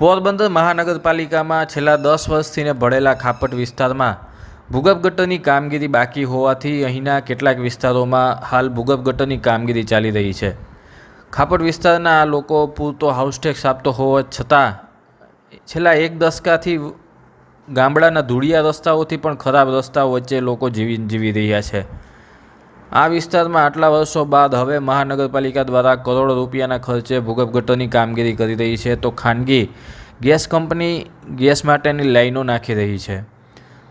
પોરબંદર મહાનગરપાલિકામાં છેલ્લા દસ વર્ષથીને ભળેલા ખાપટ વિસ્તારમાં ભૂગર્ભ ગટરની કામગીરી બાકી હોવાથી અહીંના કેટલાક વિસ્તારોમાં હાલ ભૂગર્ભ ગટરની કામગીરી ચાલી રહી છે. ખાપટ વિસ્તારના આ લોકો પૂરતો હાઉસટેક્સ આપતો હોવા છતાં છેલ્લા એક દશકાથી ગામડાના ધૂળિયા રસ્તાઓથી પણ ખરાબ રસ્તાઓ વચ્ચે લોકો જીવી જીવી રહ્યા છે. આ વિસ્તારમાં આટલા વર્ષો બાદ હવે મહાનગરપાલિકા દ્વારા કરોડો રૂપિયાના ખર્ચે ભૂગર્ભ ગટરની કામગીરી કરી રહી છે તો ખાનગી ગેસ કંપની ગેસ માટેની લાઈનો નાખી રહી છે.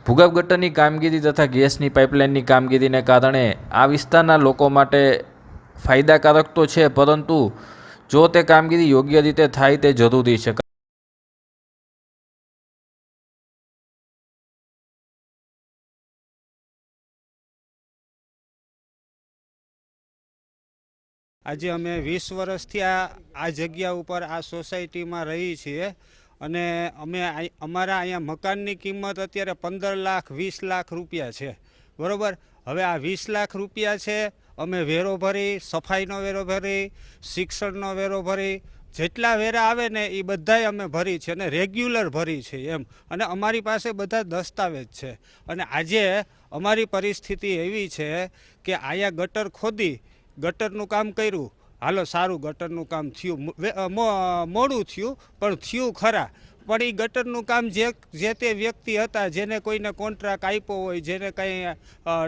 ભૂગર્ભ ગટરની કામગીરી તથા ગેસની પાઇપલાઇનની કામગીરીને કારણે આ વિસ્તારના લોકો માટે ફાયદાકારક તો છે, પરંતુ જો તે કામગીરી યોગ્ય રીતે થાય તે જરૂરી છે. આજે અમે વીસ વર્ષથી આ આ જગ્યા ઉપર આ સોસાયટીમાં રહી છીએ અને અમે અમારા અહીંયા મકાનની કિંમત અત્યારે પંદર લાખ, વીસ લાખ રૂપિયા છે. બરાબર? હવે આ વીસ લાખ રૂપિયા છે, અમે વેરો ભરી, સફાઈનો વેરો ભરી, શિક્ષણનો વેરો ભરી, જેટલા વેરા આવે ને એ બધાય અમે ભરી છે અને રેગ્યુલર ભરી છે એમ. અને અમારી પાસે બધા દસ્તાવેજ છે. અને આજે અમારી પરિસ્થિતિ એવી છે કે અહીંયા ગટર ખોદી ગટરનું કામ કર્યું. હાલો, સારું ગટરનું કામ થયું. મોડું થયું, પણ થયું ખરા. પણ એ ગટરનું કામ જે જે તે વ્યક્તિ હતા, જેને કોઈને કોન્ટ્રાક્ટ આપ્યો હોય, જેને કંઈ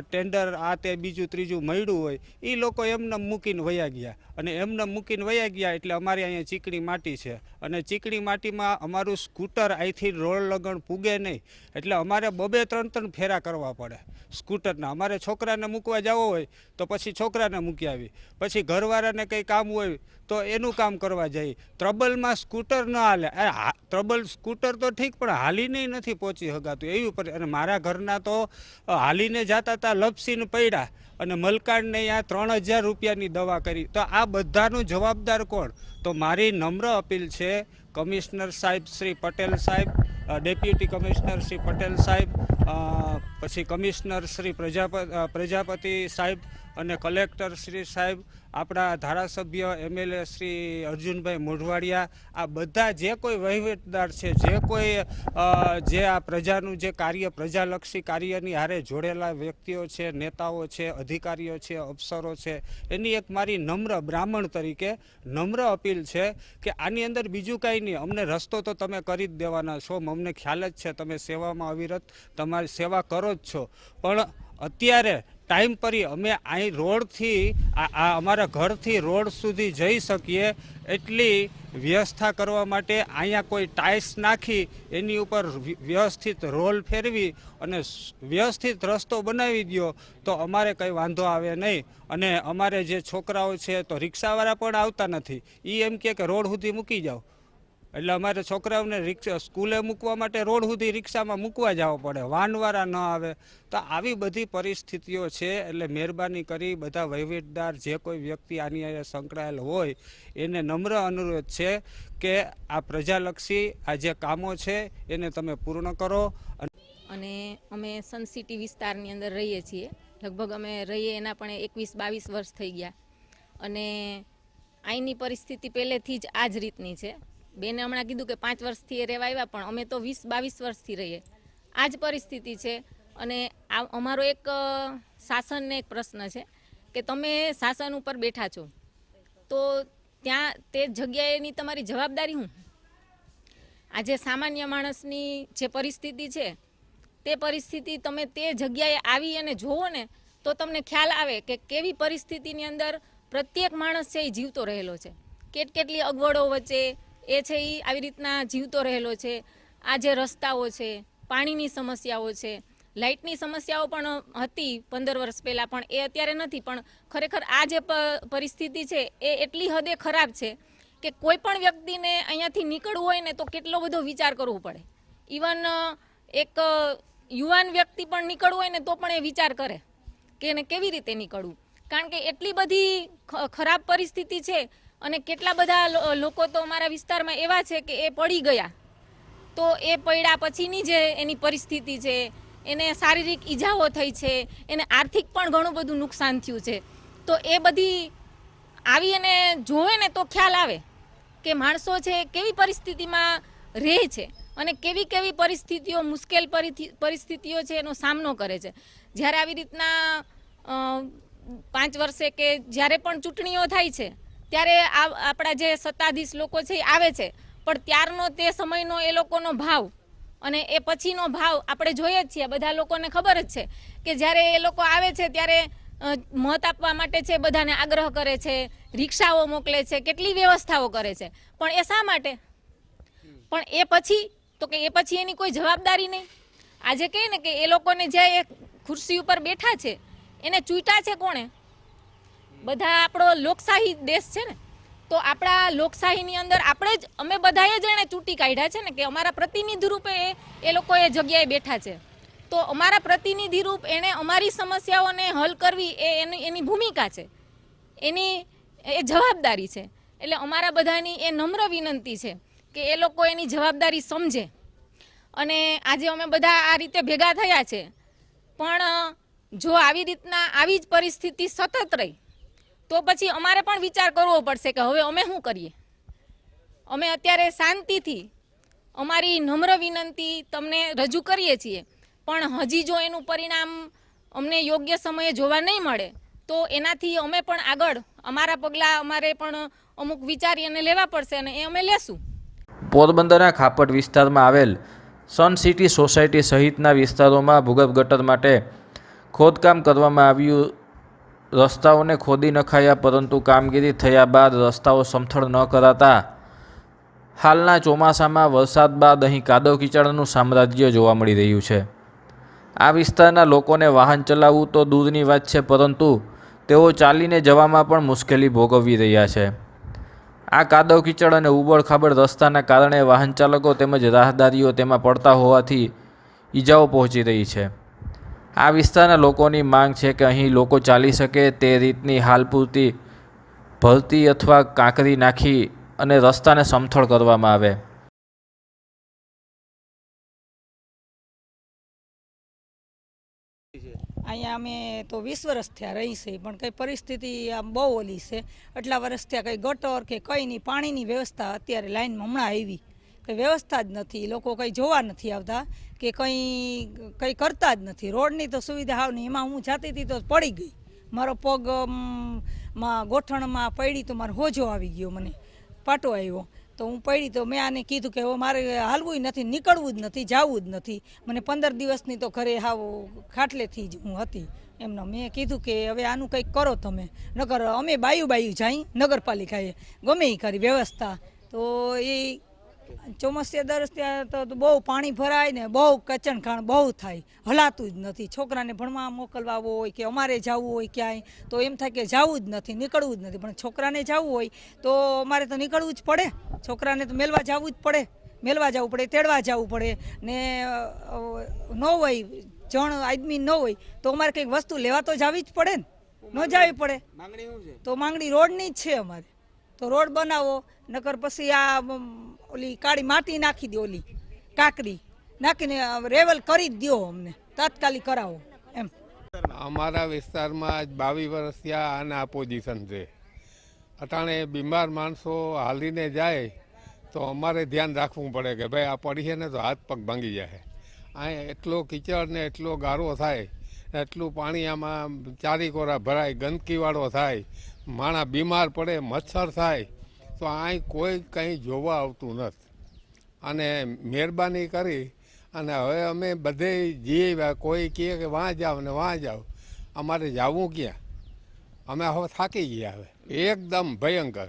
ટેન્ડર આ તે બીજું ત્રીજું મળ્યું હોય એ લોકો એમને મૂકીને વયા ગયા. અને એમને મૂકીને વયા ગયા એટલે અમારે અહીંયા ચીકણી માટી છે. અને ચીકણી માટીમાં અમારું સ્કૂટર અહીંથી રોડ લગણ પૂગે નહીં. એટલે અમારે બબે ત્રણ ત્રણ ફેરા કરવા પડે સ્કૂટરના. અમારે છોકરાને મૂકવા જવો હોય તો પછી છોકરાને મૂકી આવી. પછી ઘરવાળાને કંઈ કામ હોય તો એનું કામ કરવા જઈએ ત્રબલમાં સ્કૂટર ન હાલે. ત્રબલ સ્કૂટર તો ઠીક, પણ હાલીને નથી પહોંચી શકાતું. એવી ઉપર અને મારા ઘરના તો હાલીને જતા હતા લપસીને પડ્યા. અને મલકાણને અહીંયા ત્રણ હજાર રૂપિયાની દવા કરી. તો આ બધાનું જવાબદાર કોણ? તો મારી નમ્ર અપીલ છે, કમિશનર સાહેબ શ્રી પટેલ સાહેબ ડેપ્યુટી કમિશનર શ્રી પટેલ સાહેબ પછી કમિશનર શ્રી પ્રજાપતિ પ્રજાપતિ સાહેબ અને કલેક્ટર શ્રી સાહેબ, આપણા ધારાસભ્ય એમએલએ શ્રી અર્જુનભાઈ મોઢવાડિયા, આ બધા જે કોઈ વહીવટદાર છે, જે કોઈ જે આ પ્રજાનું જે કાર્ય, પ્રજાલક્ષી કાર્યની હારે જોડેલા વ્યક્તિઓ છે, નેતાઓ છે, અધિકારીઓ છે, અફસરો છે, એની એક મારી નમ્ર બ્રાહ્મણ તરીકે નમ્ર અપીલ છે કે આની અંદર બીજું કાંઈ નહીં. અમને રસ્તો તો તમે કરી જ દેવાના છો, અમને ખ્યાલ જ છે, તમે સેવામાં અવિરત તમારી સેવા કરો જ છો. પણ અત્યારે ટાઈમ પરી અમે અહીં રોડથી, આ અમારા ઘરથી રોડ સુધી જઈ શકીએ એટલી વ્યવસ્થા કરવા માટે અહીંયા કોઈ ટાઇલ્સ નાખી, એની ઉપર વ્યવસ્થિત રોલ ફેરવી અને વ્યવસ્થિત રસ્તો બનાવી દો તો અમારે કંઈ વાંધો આવે નહીં અને અમારે જે છોકરાઓ છે તો રિક્ષાવાળા પણ આવતા નથી. એ એમ કે રોડ સુધી મૂકી જાઓ. એટલે અમારે છોકરાઓને રિક્ષા, સ્કૂલે મૂકવા માટે રોડ સુધી રિક્ષામાં મૂકવા જવો પડે. વાનવારા ન આવે. તો આવી બધી પરિસ્થિતિઓ છે, એટલે મહેરબાની કરી બધા વહીવટદાર, જે કોઈ વ્યક્તિ આની હારે સંકળાયેલ હોય, એને નમ્ર અનુરોધ છે કે આ પ્રજાલક્ષી, આ જે કામો છે, એને તમે પૂર્ણ કરો. અને અમે સનસિટી વિસ્તારની અંદર રહીએ છીએ. લગભગ અમે રહીએ એના પણ એકવીસ બાવીસ વર્ષ થઈ ગયા. અને અહીંની પરિસ્થિતિ પહેલેથી જ આ જ રીતની છે. બેને હમણાં કીધું કે પાંચ વર્ષથી એ રહેવા આવ્યા, પણ અમે તો વીસ, બાવીસ વર્ષથી રહીએ. આ જ પરિસ્થિતિ છે. અને આ અમારો એક શાસનને એક પ્રશ્ન છે કે તમે શાસન ઉપર બેઠા છો. તો ત્યાં તે જગ્યાએની તમારી જવાબદારી શું? આજે સામાન્ય માણસની જે પરિસ્થિતિ છે, તે પરિસ્થિતિ તમે તે જગ્યાએ આવી અને જોવો ને, તો તમને ખ્યાલ આવે કે કેવી પરિસ્થિતિની અંદર પ્રત્યેક માણસ છે એ જીવતો રહેલો છે. કેટ કેટલી અગવડો વચ્ચે એ છે એ આવી રીતના જીવતો રહેલો છે. આ જે રસ્તાઓ છે, પાણીની સમસ્યાઓ છે, લાઇટની સમસ્યાઓ પણ હતી પંદર વર્ષ પહેલાં, પણ એ અત્યારે નથી. પણ ખરેખર આ જે પરિસ્થિતિ છે, એ એટલી હદે ખરાબ છે કે કોઈ પણ વ્યક્તિને અહીંયાથી નીકળવું હોય ને તો કેટલો બધો વિચાર કરવો પડે. ઇવન એક યુવાન વ્યક્તિ પણ નીકળવું હોય ને તો પણ એ વિચાર કરે કે એને કેવી રીતે નીકળવું. કારણ કે એટલી બધી ખરાબ પરિસ્થિતિ છે અને કેટલા બધા લોકો તો અમારા વિસ્તારમાં એવા છે કે એ પડી ગયા. તો એ પડ્યા પછીની જે એની પરિસ્થિતિ છે, એને શારીરિક ઈજાઓ થઈ છે, એને આર્થિક પણ ઘણું બધું નુકસાન થયું છે. તો એ બધી આવી અને જોવે ને તો ખ્યાલ આવે કે માણસો છે કેવી પરિસ્થિતિમાં રહે છે અને કેવી કેવી પરિસ્થિતિઓ, મુશ્કેલ પરિસ્થિતિઓ છે એનો સામનો કરે છે. જ્યારે આવી રીતના પાંચ વર્ષે કે જ્યારે પણ ચૂંટણીઓ થાય છે ત્યારે આ આપણા જે સત્તાધીશ લોકો છે એ આવે છે. પણ ત્યારનો તે સમયનો એ લોકોનો ભાવ અને એ પછીનો ભાવ આપણે જોઈએ જ છીએ. બધા લોકોને ખબર જ છે કે જ્યારે એ લોકો આવે છે ત્યારે મત આપવા માટે છે, બધાને આગ્રહ કરે છે, રિક્ષાઓ મોકલે છે, કેટલી વ્યવસ્થાઓ કરે છે. પણ એ શા માટે? પણ એ પછી, તો કે એ પછી એની કોઈ જવાબદારી નહીં. આજે કહે ને કે એ લોકોને જે ખુરશી ઉપર બેઠા છે, એને ચૂંટા છે કોણે? બધા આપણો લોકશાહી દેશ છે ને, તો આપણા લોકશાહીની અંદર આપણે જ, અમે બધાએ જ એને ચૂંટી કાઢ્યા છે ને, કે અમારા પ્રતિનિધિ રૂપે એ લોકો એ જગ્યાએ બેઠા છે. તો અમારા પ્રતિનિધિ રૂપ એને અમારી સમસ્યાઓને હલ કરવી એ એની એની ભૂમિકા છે. એની, એ જવાબદારી છે. એટલે અમારા બધાની એ નમ્ર વિનંતી છે કે એ લોકો એની જવાબદારી સમજે. અને આજે અમે બધા આ રીતે ભેગા થયા છે. પણ, જો આવી રીતના, આવી જ પરિસ્થિતિ સતત રહી તો પછી અમારે પણ વિચાર કરવો પડશે કે હવે અમે શું કરીએ? અમે અત્યારે શાંતિથી અમારી નમ્ર વિનંતી તમને રજૂ કરીએ છીએ. પણ હજી જો એનું પરિણામ અમને યોગ્ય સમયે જોવા નહીં મળે, તો એનાથી અમે પણ આગળ અમારા પગલાં અમારે પણ અમુક વિચારી અને લેવા પડશે અને એ અમે લેશું. પોરબંદરના ખાપટ વિસ્તારમાં આવેલ સન સિટી સોસાયટી સહિતના વિસ્તારોમાં ભૂગર્ભ ગટર માટે ખોદકામ કરવામાં આવ્યું રસ્તાઓને ખોદી નખાયા પરંતુ કામગીરી થયા બાદ રસ્તાઓ સમથળ ન કરાતા. હાલના ચોમાસામાં વરસાદ બાદ અહીં કાદવ કિચડનું સામ્રાજ્ય જોવા મળી રહ્યું છે. આ વિસ્તારના લોકોને વાહન ચલાવવું તો દૂરની વાત છે, પરંતુ તેઓ ચાલીને જવામાં પણ મુશ્કેલી ભોગવવી રહ્યા છે. આ કાદવ કીચડ અને ઉબડ રસ્તાના કારણે વાહન ચાલકો તેમજ રાહદારીઓ તેમાં પડતા હોવાથી ઈજાઓ પહોંચી રહી છે. આ વિસ્તારના લોકોની માંગ છે કે અહીં લોકો ચાલી શકે તે રીતની હાલ પૂરતી ભરતી અથવા કાંકરી નાખી અને રસ્તાને સમથળ કરવામાં આવે. અહીંયા અમે તો વીસ વર્ષ થયા રહી છે, પણ કંઈ પરિસ્થિતિ આમ બહુ ઓલી છે. એટલા વર્ષ થયા કંઈ ગટર કે કંઈ નહીં, પાણીની વ્યવસ્થા અત્યારે લાઈનમાં હમણાં આવી. કંઈ વ્યવસ્થા જ નથી. લોકો કંઈ જોવા નથી આવતા કે કંઈ કંઈ કરતા જ નથી. રોડની તો સુવિધા હાવ નહીં. એમાં હું જાતી હતી તો પડી ગઈ. મારો પગમાં ગોઠણમાં પડી તો મારો હોજો આવી ગયો મને. પાટો આવ્યો. તો હું પડી તો મેં આને કીધું કે હવે મારે હાલવું નથી, નીકળવું જ નથી, જવું જ નથી. મને પંદર દિવસની તો ઘરે હાવ ખાટલેથી જ હું હતી. એમનો મેં કીધું કે હવે આનું કંઈક કરો તમે. નગર અમે બાયું બાયું જાય, નગરપાલિકાએ ગમે એ કરી વ્યવસ્થા. તો એ ચોમાસે દરસ ત્યાં તો બહુ પાણી ભરાય ને બહુ કચણખાણ બહુ થાય. હલાતું જ નથી. છોકરાને ભણવા મોકલવા હોય કે અમારે જવું હોય ક્યાંય તો એમ થાય કે જવું જ નથી નીકળવું જ નથી. પણ છોકરાને જવું હોય તો અમારે તો નીકળવું જ પડે. છોકરાને તો મેલવા જવું જ પડે. મેલવા જવું પડે તેડવા જવું પડે. ને ન હોય જણ આદમી ન હોય તો અમારે કંઈક વસ્તુ લેવા તો જવી જ પડે ને. ન જવી પડે. તો માંગણી રોડની જ છે અમારે. તો રોડ બનાવો નકર પછી આ ઓલી કાળી માટી નાખી દો ઓલી કાકડી. નાખીને રેવલ કરી જ દો અમને. તાત્કાલિક કરાવો. એમ. અમારા વિસ્તારમાં આજ બાવીસ વર્ષ થયા અને આ પોઝિશન છે. અટાણે બીમાર માણસો હાલીને જાય તો અમારે ધ્યાન રાખવું પડે કે ભાઈ આ પડીએ ને તો હાથ પગ ભાંગી જાય. અહીંયા એટલો કીચડ ને એટલો ગારો થાય, એટલું પાણી આમાં ચારી કોરા ભરાય, ગંદકીવાળો થાય, માણા બીમાર પડે, મચ્છર થાય તો અહીં કોઈ કંઈ જોવા આવતું નથી. અને મહેરબાની કરી અને હવે અમે બધે જઈએ કોઈ કહે કે વાં જાવ ને વાં જાવ. અમારે જવું ક્યાં? અમે હવે થાકી ગયા હવે. એકદમ ભયંકર.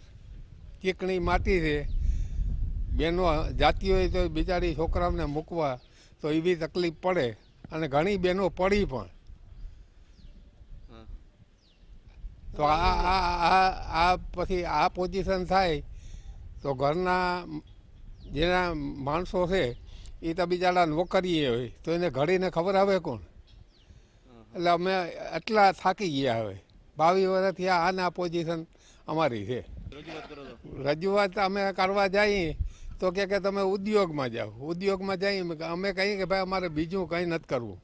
ચીકણી માટી છે. બેનો જાતી હોય તો બિચારી છોકરાઓને મૂકવા તો એવી તકલીફ પડે. અને ઘણી બહેનો પડી પણ. તો આ આ આ આ પછી આ પોઝિશન થાય તો ઘરના જેના માણસો છે એ તો બિચારા નોકરીએ હોય તો એને ઘડીને ખબર આવે કોણ? એટલે અમે એટલા થાકી ગયા હવે. બાવીસ વર્ષથી આ આના પોઝિશન અમારી છે. રજૂઆત અમે કરવા જઈએ તો કે કે તમે ઉદ્યોગમાં જાઓ. ઉદ્યોગમાં જઈએ અમે કહીએ કે ભાઈ અમારે બીજું કંઈ નથી કરવું.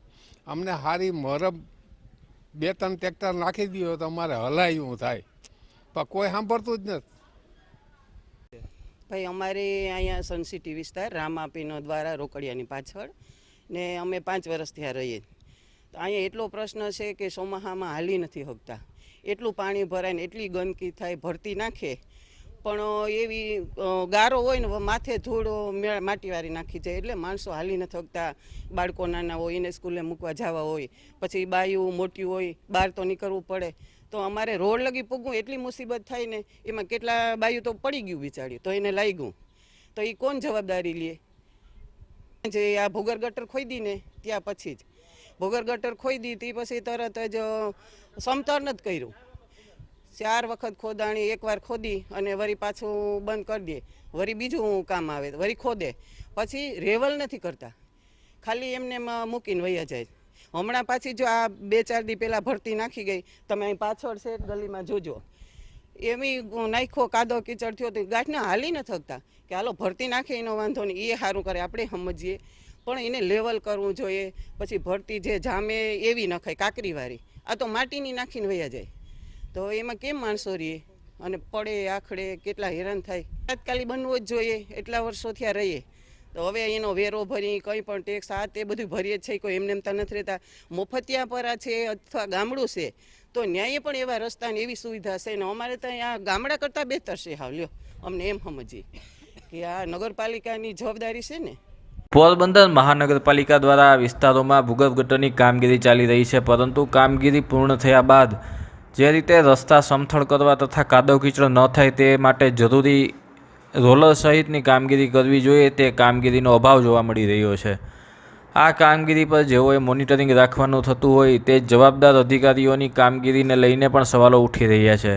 અમને સારી મરબ બે ત્રણ ટ્રેક્ટર નાખી દીધો તો અમારે હલાયું થાય? પણ કોઈ સાંભળતું જ નથી. ભાઈ, અમારે અહીંયા સનસિટી વિસ્તાર, રામાપીનો દ્વારા રોકડિયાની પાછળ ને અમે પાંચ વર્ષ ત્યાં રહીએ. તો અહીંયા એટલો પ્રશ્ન છે કે ચોમાસામાં હાલી નથી શકતા એટલું પાણી ભરાય ને એટલી ગંદકી થાય, ભરતી નાખે પણ એવી ગારો હોય ને, માથે ધૂળ મે- માટીવાળી નાખી જાય. એટલે માણસો હાલી ન થકતા. બાળકો નાના હોય, એને સ્કૂલે મૂકવા જવા હોય. પછી બાયું મોટી હોય, બહાર તો નીકળવું પડે. તો અમારે રોડ લગી પૂગવું, એટલી મુસીબત થાય ને, એમાં કેટલા બાયું તો પડી ગયું બિચાર્યું તો એને લાગ્યું. તો એ કોણ જવાબદારી લે? જે આ ભૂગર ગટર ખોદી ને ત્યાં પછી જ. ભૂગર ગટર ખોદી તે પછી તરત જ સમતર નથી કર્યું. ચાર વખત ખોદાણી એકવાર ખોદી અને વરી પાછું બંધ કરી દે. વરી બીજું કામ આવે, વરી ખોદે. પછી રેવલ નથી કરતા. ખાલી એમને એમ મૂકીને વૈયા જાય. હમણાં પાછી જો આ બે, ચાર દી પહેલાં ભરતી નાખી ગઈ, તમે અહીં પાછળ છે ગલીમાં જોજો. એવી નાખ્યો, કાદો કીચડ થયો તો ગાંઠને હાલી ન થકતા. કે હાલો, ભરતી નાખે એનો વાંધો નહીં, એ સારું કરે, આપણે સમજીએ. પણ એને લેવલ કરવું જોઈએ. પછી ભરતી જે જામે એવી નખાય કાકરીવાળી. આ તો માટીની નાખીને વયા જાય. તો એમાં કેમ માણસો રહીએ અને પડે, આખડે, કેટલા હેરાન થાય? તાત્કાલિક બનવું જ જોઈએ, એટલા વર્ષોથી આ રહીએ. તો હવે એનો વેરો ભરી, કંઈ પણ ટેક્સ આ તે બધું ભરીએ છે કોઈ એમને એમ તો નથી રહેતા. મફતિયા પરા છે અથવા ગામડું છે, તો ન્યાયે પણ એવા રસ્તા ને એવી સુવિધા છે ને અમારે તો અહીંયા ગામડા કરતાં બહેતર છે હાવ અમને એમ સમજીએ કે આ નગરપાલિકાની જવાબદારી છે ને? પોરબંદર મહાનગરપાલિકા દ્વારા આ વિસ્તારોમાં ભૂગર્ભ ગટરની કામગીરી ચાલી રહી છે, પરંતુ કામગીરી પૂર્ણ થયા બાદ જે રીતે રસ્તા સમથળ કરવા તથા કાદવ કીચડો ન થાય તે માટે જરૂરી રોલર સહિતની કામગીરી કરવી જોઈએ તે કામગીરીનો અભાવ જોવા મળી રહ્યો છે. આ કામગીરી પર જેઓએ મોનિટરિંગ રાખવાનું થતું હોય તે જવાબદાર અધિકારીઓની કામગીરીને લઈને પણ સવાલો ઉઠી રહ્યા છે.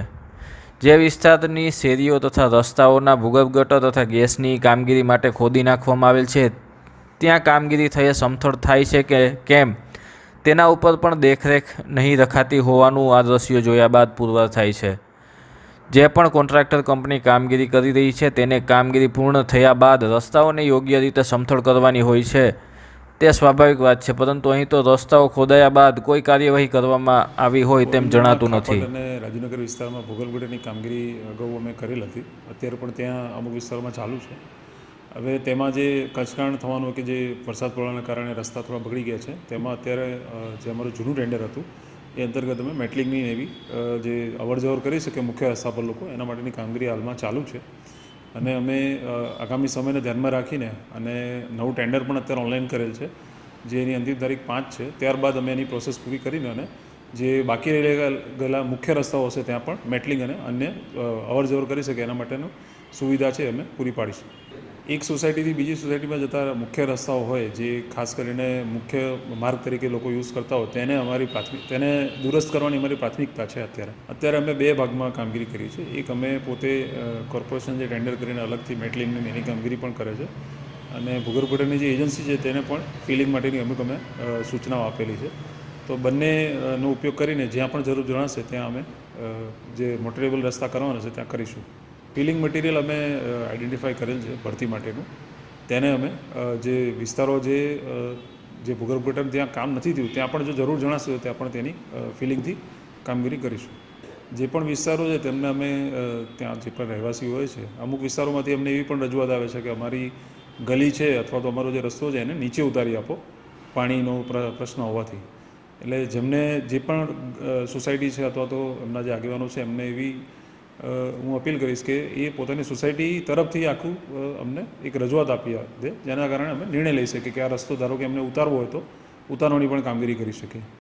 જે વિસ્તારની શેરીઓ તથા રસ્તાઓના ભૂગર્ભ ગટર તથા ગેસની કામગીરી માટે ખોદી નાખવામાં આવેલ છે, ત્યાં કામગીરી થયે સમથળ થાય છે કે કેમ? તેના ઉપર પણ દેખરેખ નહીં રખાતી હોવાનું આ દ્રશ્યો જોયા બાદ પુરવાર થાય છે. જે પણ કોન્ટ્રાક્ટર કંપની કામગીરી કરી રહી છે તેને કામગીરી પૂર્ણ થયા બાદ રસ્તાઓને યોગ્ય રીતે સમથળ કરવાની હોય છે. તે સ્વાભાવિક વાત છે પરંતુ અહીં તો રસ્તાઓ ખોદાયા બાદ કોઈ કાર્યવાહી કરવામાં આવી હોય તેમ જણાતું નથી. અને રાજનગર વિસ્તારમાં ભૂગર્ભ કામગીરી અગાઉ અમે કરેલ હતી. અત્યારે પણ ત્યાં અમુક વિસ્તારોમાં ચાલુ છે. હવે તેમાં જે કચકાણ થવાનું કે જે વરસાદ પડવાના કારણે રસ્તા થોડા બગડી ગયા છે, તેમાં અત્યારે જે અમારું જૂનું ટેન્ડર હતું, એ અંતર્ગત અમે મેટલિંગની એવી જે અવરજવર કરી શકે મુખ્ય રસ્તા પર લોકો, એના માટેની કામગીરી હાલમાં ચાલુ છે. અને અમે આગામી સમયને ધ્યાનમાં રાખીને અને નવું ટેન્ડર પણ અત્યારે ઓનલાઈન કરેલ છે, જે એની અંતિમ તારીખ પાંચ છે, ત્યારબાદ અમે એની પ્રોસેસ પૂરી કરીને અને જે બાકી રહી ગયેલા મુખ્ય રસ્તાઓ હશે ત્યાં પણ મેટલિંગ અને અન્ય અવર અવરજવર કરી શકે એના માટેનું સુવિધા છે અમે પૂરી પાડીશું. એક સોસાયટીથી બીજી સોસાયટીમાં જતા મુખ્ય રસ્તાઓ હોય, જે ખાસ કરીને મુખ્ય માર્ગ તરીકે લોકો યુઝ કરતા હોય, તેને અમારી પ્રાથમિક, તેને દુરસ્ત કરવાની અમારી પ્રાથમિકતા છે અત્યારે. અત્યારે અમે બે ભાગમાં કામગીરી કરી છે. એક અમે પોતે કોર્પોરેશન જે ટેન્ડર કરીને અલગથી મેટલિંગની એની કામગીરી પણ કરે છે. અને ભૂગર્ભ જે એજન્સી છે તેને પણ ફિલિંગ માટેની અમુક અમે સૂચનાઓ આપેલી છે. તો બંનેનો ઉપયોગ કરીને જ્યાં પણ જરૂર જણાશે, ત્યાં અમે જે મોટરેબલ રસ્તા કરવાના છે, ત્યાં કરીશું. ફિલિંગ મટીરિયલ અમે આઈડેન્ટિફાય કરેલ છે ભરતી માટેનું. તેને અમે જે વિસ્તારો જે જે ભૂગર્ભ જ્યાં કામ નથી થયું, ત્યાં પણ જો જરૂર જણાશે તો ત્યાં પણ તેની ફિલિંગથી કામગીરી કરીશું. જે પણ વિસ્તારો છે તેમને અમે ત્યાં જે પણ રહેવાસીઓ હોય છે, અમુક વિસ્તારોમાંથી અમને એવી પણ રજૂઆત આવે છે કે અમારી ગલી છે અથવા તો અમારો જે રસ્તો છે એને નીચે ઉતારી આપો પાણીનો પ્ર- પ્રશ્ન હોવાથી. એટલે જેમને જે પણ સોસાયટી છે અથવા તો એમના જે આગેવાનો છે એમને એવી હું અપીલ કરીશ કે એ પોતાની સોસાયટી તરફથી આખું અમને એક રજૂઆત આપી દે, જેના કારણે અમે નિર્ણય લઈ શકીએ કે આ રસ્તો ધારો કે અમને ઉતારવો હોય તો ઉતારવાની પણ કામગીરી કરી શકીએ.